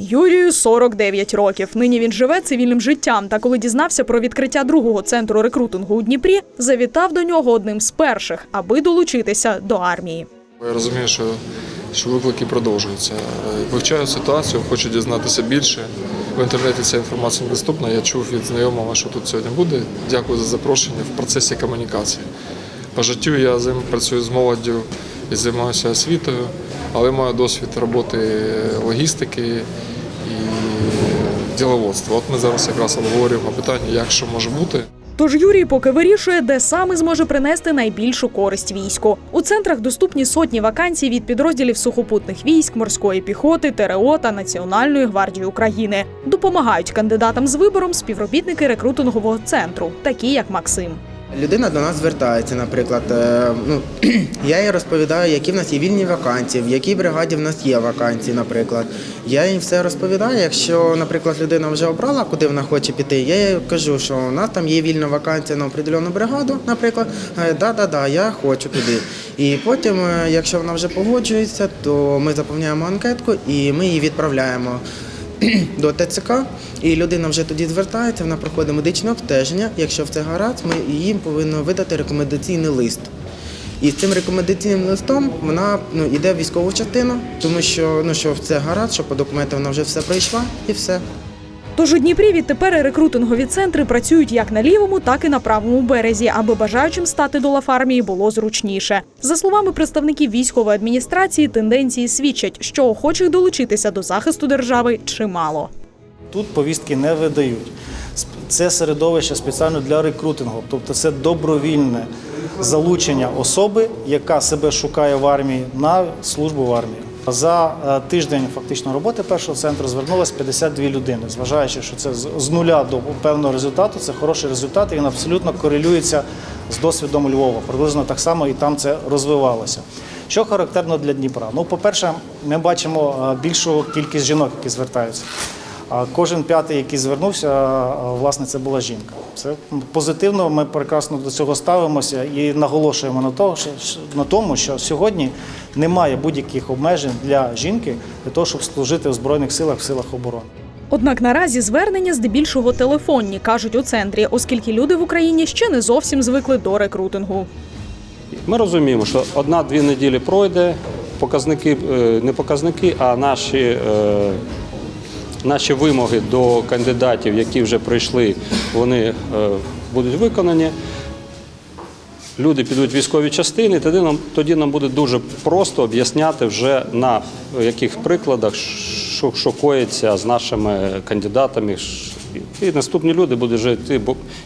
Юрію 49 років. Нині він живе цивільним життям. Та коли дізнався про відкриття другого центру рекрутингу у Дніпрі, завітав до нього одним з перших, аби долучитися до армії. Я розумію, що, що виклики продовжуються. Вивчаю ситуацію, хочу дізнатися більше. В інтернеті ця інформація недоступна. Я чув від знайомого, що тут сьогодні буде. Дякую за запрошення в процесі комунікації. По життю я працюю з молоддю і займаюся освітою, але маю досвід роботи логістики і діловодства. От ми зараз якраз обговорюємо питання, як що може бути. Тож Юрій поки вирішує, де саме зможе принести найбільшу користь війську. У центрах доступні сотні вакансій від підрозділів сухопутних військ, морської піхоти, ТРО та Національної гвардії України. Допомагають кандидатам з вибором співробітники рекрутингового центру, такі як Максим. Людина до нас звертається, наприклад. е, Ну, я їй розповідаю, які в нас є вільні вакансії, в якій бригаді в нас є вакансії, наприклад. Я їй все розповідаю. Якщо, наприклад, людина вже обрала, куди вона хоче піти, я їй кажу, що у нас там є вільна вакансія на определену бригаду, наприклад. Е, Да, да, да, я хочу туди. І потім, е, якщо вона вже погоджується, то ми заповняємо анкетку і ми її відправляємо до ТЦК, і людина вже тоді звертається, вона проходить медичне обстеження. Якщо все гаразд, ми їм повинні видати рекомендаційний лист. І з цим рекомендаційним листом вона ну, йде в військову частину, тому що ну що все гаразд, що по документам вона вже все пройшла і все. Тож у Дніпрі відтепер рекрутингові центри працюють як на лівому, так і на правому березі, аби бажаючим стати до лав армії було зручніше. За словами представників військової адміністрації, тенденції свідчать, що охочих долучитися до захисту держави чимало. Тут повістки не видають. Це середовище спеціально для рекрутингу, тобто це добровільне залучення особи, яка себе шукає в армії на службу в армії. За е, тиждень фактично роботи першого центру звернулося 52 людини. Зважаючи, що це з- нуля до певного результату, це хороший результат, він абсолютно корелюється з досвідом Львова. Приблизно так само і там це розвивалося. Що характерно для Дніпра? Ну, по-перше, ми бачимо е, більшу кількість жінок, які звертаються. А Кожен п'ятий, який звернувся, власне, це була жінка. Це позитивно. Ми прекрасно до цього ставимося і наголошуємо на того, що на тому, що сьогодні немає будь-яких обмежень для жінки для того, щоб служити в збройних силах в силах оборони. Однак наразі звернення здебільшого телефонні кажуть у центрі, оскільки люди в Україні ще не зовсім звикли до рекрутингу. Ми розуміємо, що одна-дві неділі пройде, показники, е, не показники, а наші, е, наші вимоги до кандидатів, які вже прийшли, вони е, будуть виконані. Люди підуть в військові частини, тоді нам, тоді нам буде дуже просто об'ясняти вже на яких прикладах, що, що коїться з нашими кандидатами. І наступні люди будуть жити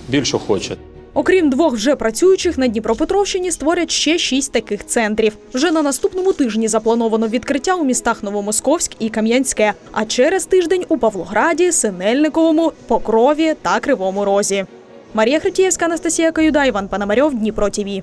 більше хочуть. Окрім двох вже працюючих на Дніпропетровщині створять ще шість таких центрів. Вже на наступному тижні заплановано відкриття у містах Новомосковськ і Кам'янське, а через тиждень у Павлограді, Синельниковому, Покрові та Кривому Розі. Марія Хритєвська, Анастасія Каюда, Іван Пономарьов, Дніпро ТІВІ.